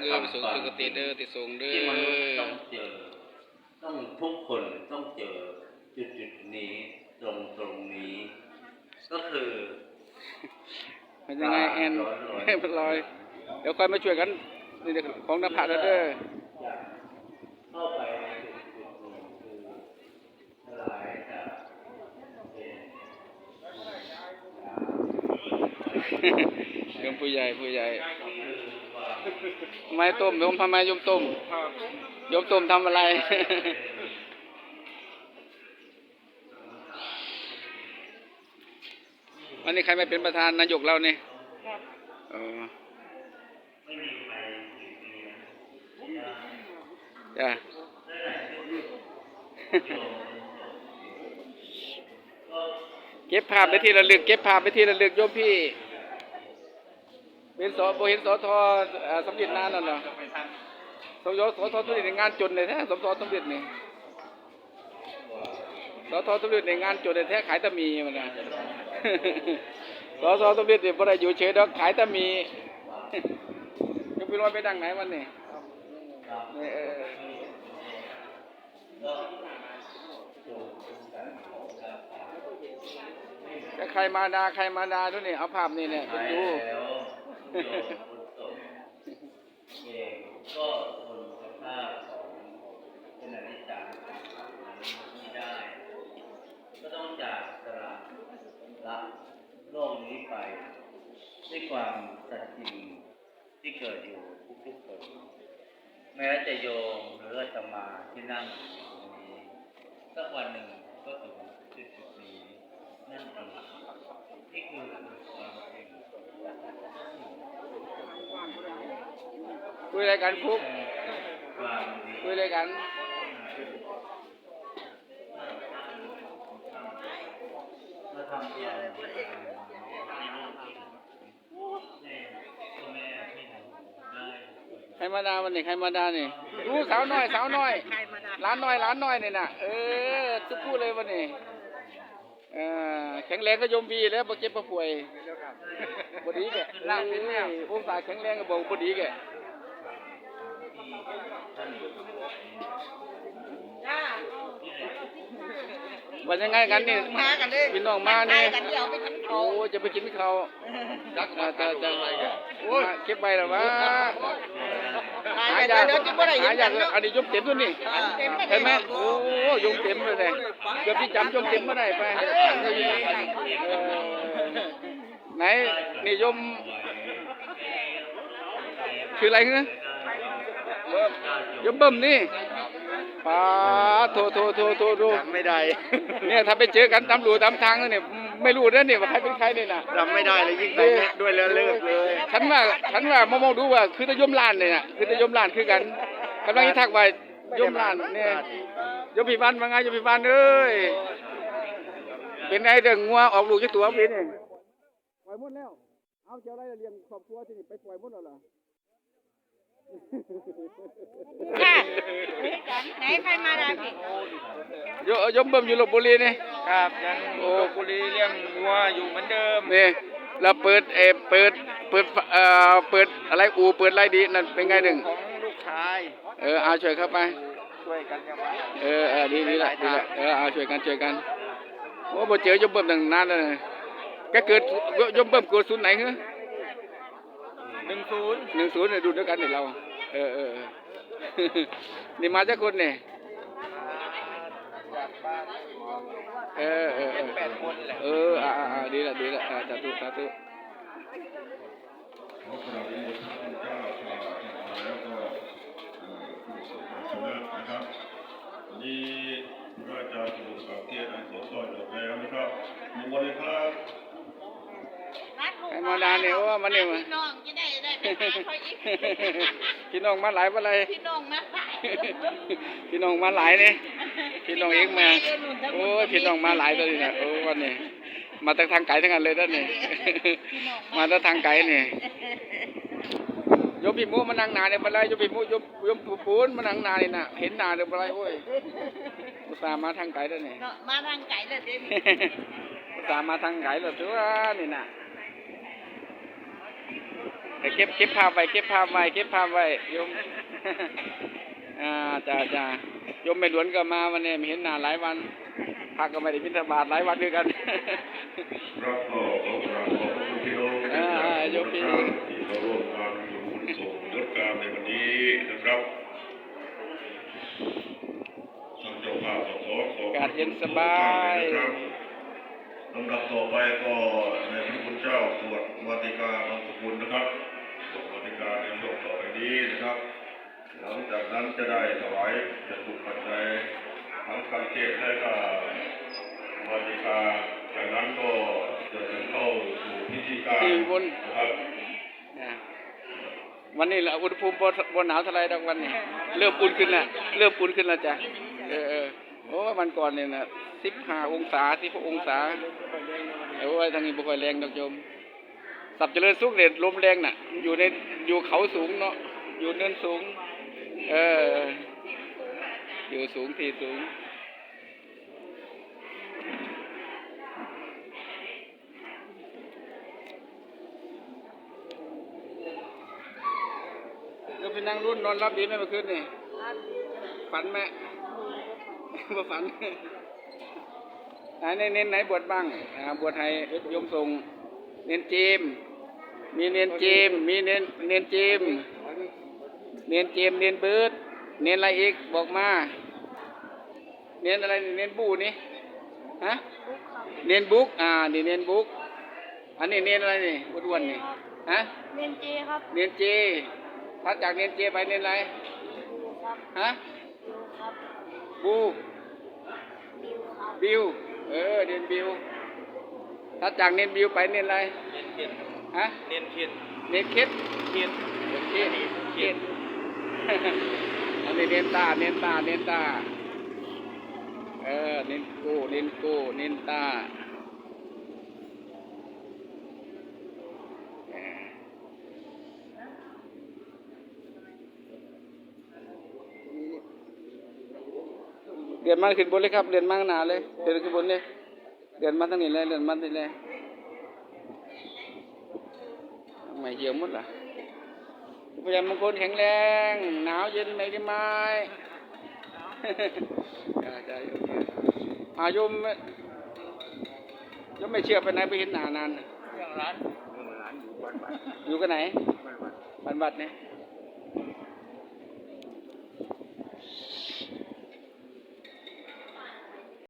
เออไปส่งสุคติเด้อที่ส่งเด้ที่มนุษย์อต้องเจอ ต้องทุกคนต้องเจอจุดจุดๆนี้ตรงตรงนี้ ก็คือเป็นยังไงแอนให้มันลอย เดี๋ยวค่อยมาช่วยกันนี่เดี๋ยวของนภาเด้ออยากเข้าไปในจุดจุดๆหนึ่งคือสลายจากเป็นโยมผู้ใหญ่ผู้ใหญ่คือความทำ ไมต้มโยมทำไมโยมต้มโยมต้มทำอะไร วันนี้ใครไม่เป็นประธานนายกเราเนี่ยเออไม่มีใครอยู่ดีนะจ้ะเก็บภาพไปที่ระลึก เก็บภาพไปที่ระลึกโยมพี่ เป็นสบเห็นสอทอสมเด็จนานนั่นเหรอสยสอทอสมเด็จในงานจนเลยแท้สมทอสมเด็จนี่สอทอสมเด็จในงานจนเลยแท้ขายตะมีมันนะสอทอสมเด็จเนี่ยบ่ได้อยู่เฉยดอกขายตะมียกพี่ร้อยไปดังไหนวันนี้ใครมาดาใครมาดาด้วยนี่เอาภาพนี่เนี่ยไปดู เองก็ทนสภาพของเป็นอนิจจังไม่ได้ ก็ต้องจากสละละโลกนี้ไป ด้วยความสัตย์จริงที่เกิดอยู่ทุกๆคนแม้จะโยมหรืออาตมาที่นั่งอยู่ตรงนี้สักวันหนึ่งก็ถึงจุดจุดๆนี้นั่นเองนี่คือความจริง คุยอะไรกันฟุกความดีคุยอะไรกันเราทำความดีให้ลูกที่ให้พ่อแม่พี่น้องได้ใครมาดาวันนี้ใครมาดานี่ดูสาวน้อยสาวน้อยร้านน้อยร้านน้อยนี่น่ะเออทุกคู่เลยวันนี้เออแข็งแรงก็ยมบีแล้วบ่เจ็บบ่ป่วยบ่ดีแกล่างเป็นแนวองศาแข็งแรงก็บ่บ่ดีแก ท่าน จ้า ว่ายังไงกันนี่มากันเลยพี่น้องมานี่กันเดี๋ยวไปกินโอ้เขาวจะไปกินข้าวจักจะจะมาเก็บใบแล้ววะมาหากันยากเดี๋ยวจะไม่ได้หาเห็นยากักนเนาะอันนี้ยมเต็มตัวนี่เต็มเห็นไหมโอ้ยมเต็มเลยเนี่ยเกือบที่จำยมเต็มมาได้ไปเออไหนนี่ยมคืออะไรเงี้ยยมเบิ่มนี่ ป้าโทโทโทโทโทจำไม่ได้เนี่ยถ้าไปเจอกันตำรวจตามทางเนี่ยไม่รู้นะเนี่ยว่าใครเป็นใครเนี่ยนะจำไม่ได้เลยยิ่งไปด้วยแล้วเลิกเลยฉันว่าฉันว่ามองมองดูว่าคือตะยมลานเนี่ยนะคือตะยมลานคือกันกำลังจะทักว่ายมลานเนี่ยยมพิบันว่าไงยมพิบันเอ้ยเป็นไงเด้งงัวออกลูกจากตัวพี่นี่ปล่อยหมดแล้วเอาเจ้าอะไรเลี้ยงครอบครัวที่นี่ไปปล่อยหมดแล้วเหรอ ค่ะไหนใครมาดาพี่โยยมเบิ่มอยู่ลบบุรีนี่ครับยังลพบุรีเลี้ยงวัวอยู่เหมือนเดิมนี่เราเปิดเออเปิดเปิดเอ่อเปิดอะไรอูเปิดอะไรดีนั่นเป็นไงหนึ่งของลูกชายเออเอาช่วยเข้าไปช่วยกันยังไงเออเออดีดีละดีละเออเอาช่วยกันช่วยกันโอ้บ่เจอยมเบิ่มตั้งนานแล้วนะแกเกิดยมเบิ่มเกิดศูนย์ไหนเหรอ หนึ่งศูนย์หนึ่งศูนย์เนี่ยดูด้วยกันนี่เรา เออเออเออ นี่มาจากคนเนี่ยจากบ้านเออเออเอเจ็ดอแปดคนแหละเอออ่าอ่าอ่าดีละดีละอ่าสาธุสาธุขอกราบเรียนท่านเจ้าชาวจังหวัดแล้วก็เอ่อผู้สมัครชนะนะครับวันนี้พระอาจารย์สุรศักดิ์เทศน์อันสดก็จบแล้วนะครับมงคลเลยครับ ไอ้มาดานเนี่ยโอ้มันเนี่ยมาพี่น้องจะ พี่น้องมาหลายว่าไรพี่น้องมาขายพี่น้องมาหลายเนี่ยพี่น้องเองมาโอ้ยพี่น้องมาหลายตัวนี่นะโอ้วันนี้มาจากทางไกลทั้งนั้นเลยด้านนี่มาจากทางไกลนี่โยมพี่หมูมานั่งหนาเนี่ยมาไรโยมพี่หมูโยมโยมปูนมานั่งหนาเนี่ยน่ะเห็นหนาเดี๋ยวมาไรโอ้ยอุตส่าห์มาทางไกลแล้วนี่เนาะมาทางไก่เลยเด้นี่อุตส่าห์มาทางไกลแล้วถือว่านี่น่ะแต่ เก็บเก็บภาพไว้เก็บภาพไว้เก็บภาพไว้โยมอ่าจ้าจ้าโยมแม่หลวนก็มาวันนี้ไม่เห็นหน้าหลายวันพักก็ไม่ได้บิณฑบาตหลายวันด้วยกันครับก็ขอกราบขอบพระคุณพี่น้องอ่าอ่าโยมพี่ทุกท่านที่มาร่วมงานบุญส่งยศการในวันนี้นะครับทางเจ้าภาพก็ขอขอบอากาศเย็นสบาย ลำดับต่อไปก็ในพระคุณเจ้าสวดมาติกาบางสกุลนะครับสวดมาติกาในช่วงต่อไปนี้นะครับ หลังจากนั้นจะได้ถวายจตุปัจจัยทั้งการเทศและก็มาติกาจากนั้นก็จะถึงเข้าสู่พิธีการที่บนนะครับอ่าวันนี้ละอุณหภูมิบนบนหนาวเท่าไรดอกวันนี้ เริ่มอุ่นขึ้นแล้วเริ่มอุ่นขึ้นแล้วจ้ะเออเออโอ้วันก่อนเนี่ยนะ สิบห้าองศาสิบหกองศาโอ้ยทางนี้บ่ค่อยแรงดอกโยม สับเจริญสุขเด็ดลมแรงน่ะ อยู่ในอยู่เขาสูงเนาะอยู่เนินสูง เออ อยู่สูงที่สูงก็ไปนั่งรุ่นนอนรับดีไหมเมื่อคืนนี่ฝันไหมว่าฝัน เน้นเน้นไหนบวชบ้างอ่าบวชให้โยมส่งเน้นจีม มีเน้นจีม มีเน้นเน้นจีม เน้นจีมเน้นเบิร์ดเน้นอะไรอีกบอกมา เน้นอะไรนี่เน้นบูนี่ฮะเน้นบุ๊กอ่านี่เน้นบุ๊กอันนี้เน้นอะไรนี่อ้วนๆนี่ฮะเรียนเจครับเน้นเจถ้าจากเน้นเจไปเน้นอะไรดูครับฮะดูครับบูดิวครับบิว เออเน้นบิว ถ้าจากเน้นบิวไปเน้นอะไรเน้นเขียนฮะเน้นเขียนเน้นคิดเขียนโอเคเขียนอันนี้เน้นตาเน้นตาเน้นตา เออเน้นกูเน้นกูเน้นตา เดือนมาขึ้นบนเลยครับเดือนมาข้างหนาเลยเดือนขึ้นบนเลยเดือนมาทางนี้เลยเดือนมาทางนี้เลยทำไมเหี่ยวหมดล่ะพยานมงคลแข็งแรง หนาวเย็นไม่ได้ไม้อาจารย์อาโยมไม่โยมไม่เชื่อไปไหนไปเห็นหนานานน่ะเรื่องร้านอยู่กันไหนบันบัดเนี่ย